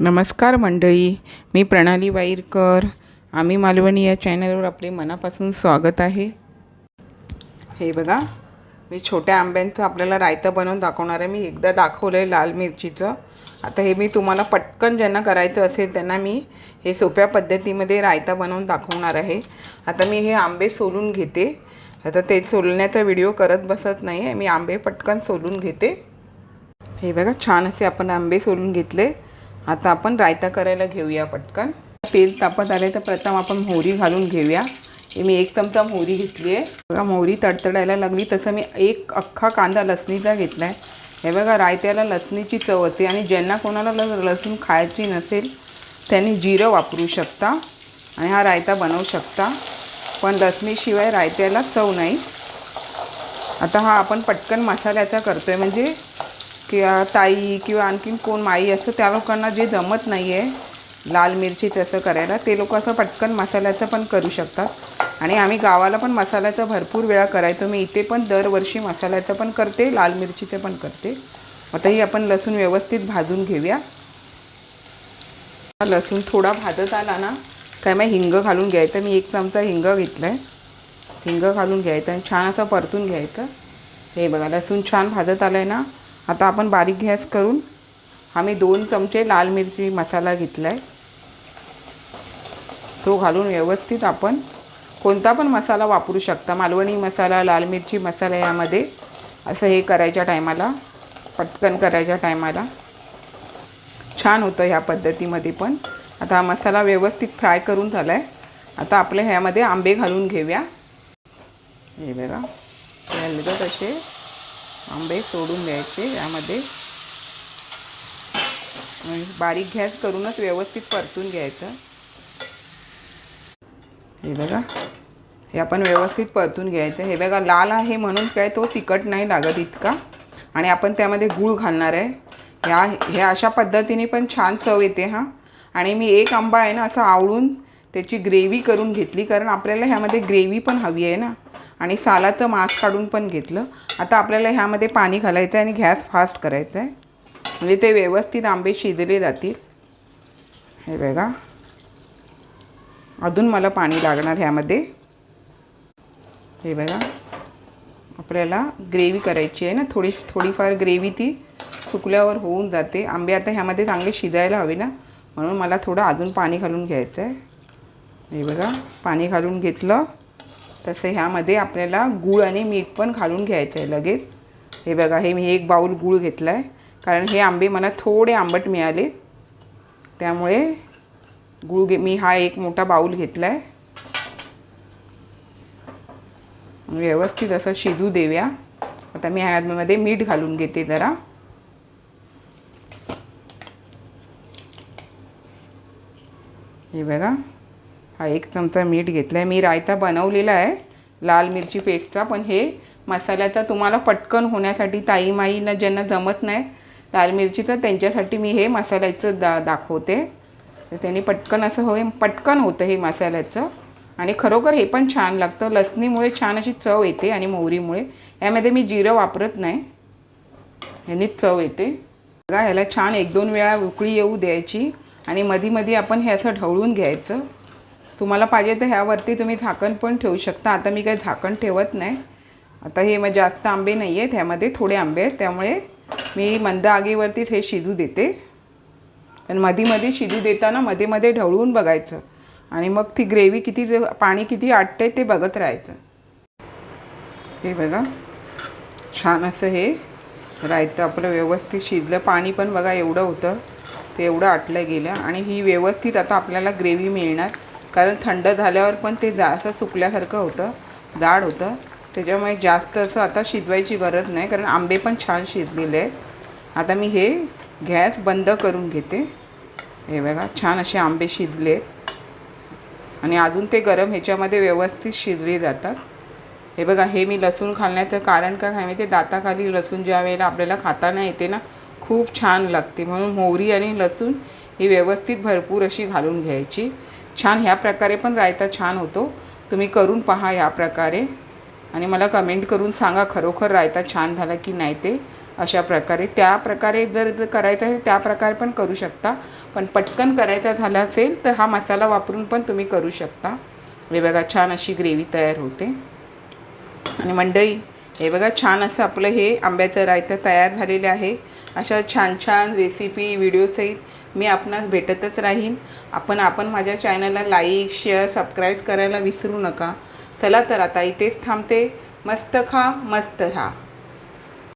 नमस्कार मंडळी मी प्रणाली वाईरकर. आम्ही मालवणी या चॅनलवर आपले मनापासून स्वागत आहे. हे बघा मी छोट्या आंब्यांचं आपल्याला रायतं बनवून दाखवणार आहे. मी एकदा दाखवलं आहे लाल मिरचीचं. आता हे मी तुम्हाला पटकन ज्यांना करायचं असेल त्यांना मी हे सोप्या पद्धतीमध्ये रायता बनवून दाखवणार आहे. आता मी हे आंबे सोलून घेते. आता ते सोलण्याचा व्हिडिओ करत बसत नाही आहे मी आंबे पटकन सोलून घेते. हे बघा छान असे आपण आंबे सोलून घेतले. आता आपण रायता करायला घेऊया पटकन. तेल तापत आले तर प्रथम आपण मोहरी घालून घेऊया. मी एक चमचा मोहरी घेतली आहे. बघा मोहरी तडतडायला लागली तसं मी एक अख्खा कांदा लसणीचा घेतला आहे हे बघा रायत्याला लसणीची चव होते आणि ज्यांना कोणाला लसूण खायची नसेल त्यांनी जिरं वापरू शकता आणि हा रायता बनवू शकता. पण लसणीशिवाय रायत्याला चव नाही. आता हा आपण पटकन मसाल्याचा करतो आहे म्हणजे किंवा ताई किंवा आणखीन कोण माई असं त्या लोकांना जे जमत नाही आहे लाल मिरचीचं तसं करायला ते लोक असं पटकन मसाल्याचं पण करू शकतात. आणि आम्ही गावाला पण मसाल्याचं भरपूर वेळा करायचो. मी इथे पण दरवर्षी मसाल्याचं पण करते लाल मिरचीचं पण करते. आता ही आपण लसूण व्यवस्थित भाजून घेऊया. लसूण थोडा भाजत आला ना काय मग हिंग घालून घ्यायचं. मी एक चमचा हिंग घेतला आहे हिंग घालून घ्यायचं आणि छान असं परतून घ्यायचं. हे बघा लसूण छान भाजत आलं आहे ना. आता आपण बारीक गॅस करून आम्ही दोन चमचे लाल मिरची मसाला घेतला आहे तो घालून व्यवस्थित आपण कोणता पण मसाला वापरू शकता. मालवणी मसाला लाल मिरची मसाला यामध्ये असं हे करायच्या टायमाला पटकन करायच्या टायमाला. छान होतं ह्या पद्धतीमध्ये पण. आता हा मसाला व्यवस्थित फ्राय करून झाला आहे आता आपल्या ह्यामध्ये आंबे घालून घेऊया. हे बघा. तसे असे. आंबे सोडून द्यायचे. यामध्ये बारीक गॅस करूनच व्यवस्थित परतून घ्यायचं. हे बघा. हे आपण व्यवस्थित परतून घ्यायचं. हे बघा लाल आहे म्हणून काय तो तिखट नाही लागत इतका. आणि आपण त्यामध्ये गूळ घालणार आहे. ह्या हे अशा पद्धतीने पण छान चव येते हां. आणि मी एक आंबा आहे ना असं आवडून त्याची ग्रेव्ही करून घेतली कारण आपल्याला ह्यामध्ये ग्रेव्ही पण हवी आहे ना. आणि सालाचं मांस काढून पण घेतलं. आता आपल्याला ह्यामध्ये पाणी घालायचं आहे आणि गॅस फास्ट करायचं आहे. म्हणजे ते व्यवस्थित आंबे शिजले जातील. हे बघा. अजून मला पाणी लागणार ह्यामध्ये. हे बघा. आपल्याला ग्रेव्ही करायची आहे ना थोडी थोडीफार ग्रेव्ही ती सुकल्यावर होऊन जाते. आंबे आता ह्यामध्ये चांगले शिजायला हवे ना म्हणून मला थोडं अजून पाणी घालून घ्यायचं आहे हे बघा. पाणी घालून घेतलं. तसं ह्यामध्ये आपल्याला गूळ आणि मीठ पण घालून घ्यायचं आहे लगेच. हे बघा हे मी एक बाऊल गूळ घेतला आहे कारण हे आंबे मला थोडे आंबट मिळाले. त्यामुळे गूळ घे मी हा एक मोठा बाऊल घेतला आहे व्यवस्थित असं शिजू देऊया. आता मी ह्यामध्ये मीठ घालून घेते जरा. हे बघा हा एक चमचा मीठ घेतला आहे मी रायता बनवलेला आहे लाल मिरची पेस्टचा पण हे मसाल्याचा तुम्हाला पटकन होण्यासाठी ताई माईला ज्यांना जमत नाही लाल मिरचीचं त्यांच्यासाठी मी हे मसाल्याचं दा दाखवते. तर त्यांनी पटकन असं होय पटकन होतं हे मसाल्याचं. आणि खरोखर हे पण छान लागतं. लसणीमुळे छान अशी चव येते आणि मोहरीमुळे. यामध्ये मी जिरं वापरत नाही. ह्यानीच चव येते. बघा ह्याला छान एक दोन वेळा उकळी येऊ द्यायची आणि मधी मधी आपण हे असं ढवळून घ्यायचं. तुम्हाला पाहिजे तर ह्यावरती तुम्ही झाकण पण ठेवू शकता. आता मी काही झाकण ठेवत नाही. आता हे मग जास्त आंबे नाही आहेत ह्यामध्ये थोडे आंबे आहेत. त्यामुळे मी मंद आगीवरतीच हे शिजू देते. पण मध्येमध्ये मध्ये शिजू देताना मध्ये मध्ये ढवळून बघायचं. आणि मग ती ग्रेव्ही किती पाणी किती आटते ते बघत राहायचं. हे बघा. छान असं हे रायतं आपलं व्यवस्थित शिजलं. पाणी पण बघा एवढं होतं. ते एवढं आटलं गेलं. आणि ही व्यवस्थित आता आपल्याला ग्रेव्ही मिळणार. कारण थंड झाल्यावर पण ते जा असं सुकल्यासारखं होतं जाड होतं. त्याच्यामुळे जास्त असं आता शिजवायची गरज नाही कारण आंबे पण छान शिजलेले आहेत. आता मी हे गॅस बंद करून घेते. हे बघा छान असे आंबे शिजले आहेत. आणि अजून ते गरम ह्याच्यामध्ये व्यवस्थित शिजले जातात. हे बघा हे मी लसूण खाण्याचं कारण काय काय माहिती दाताखाली लसूण ज्या वेळेला आपल्याला खाताना येते ना खूप छान लागते. म्हणून मोहरी आणि लसूण ही व्यवस्थित भरपूर अशी घालून घ्यायची. छान ह्या प्रकारे पण रायता छान होतो. तुम्ही करून पहा या प्रकारे. आणि मला कमेंट करून सांगा खरोखर रायता छान झाला की नाही ते. अशा प्रकारे. त्या प्रकारे जर करायचं असेल त्या प्रकारे पण करू शकता. पण पटकन करायचा झाला असेल तर हा मसाला वापरून पण तुम्ही करू शकता. हे बघा छान अशी ग्रेव्ही तयार होते. आणि मंडळी हे बघा छान असं आपलं हे आंब्याचं रायतं तयार झालेलं आहे. अशा छान छान रेसिपी व्हिडिओसहित मी आपणास भेटतच राहीन. आपण आपण माझ्या चॅनलला लाईक शेअर सबस्क्राईब करायला विसरू नका. चला तर आता इथेच थांबते. मस्त खा मस्त राहा.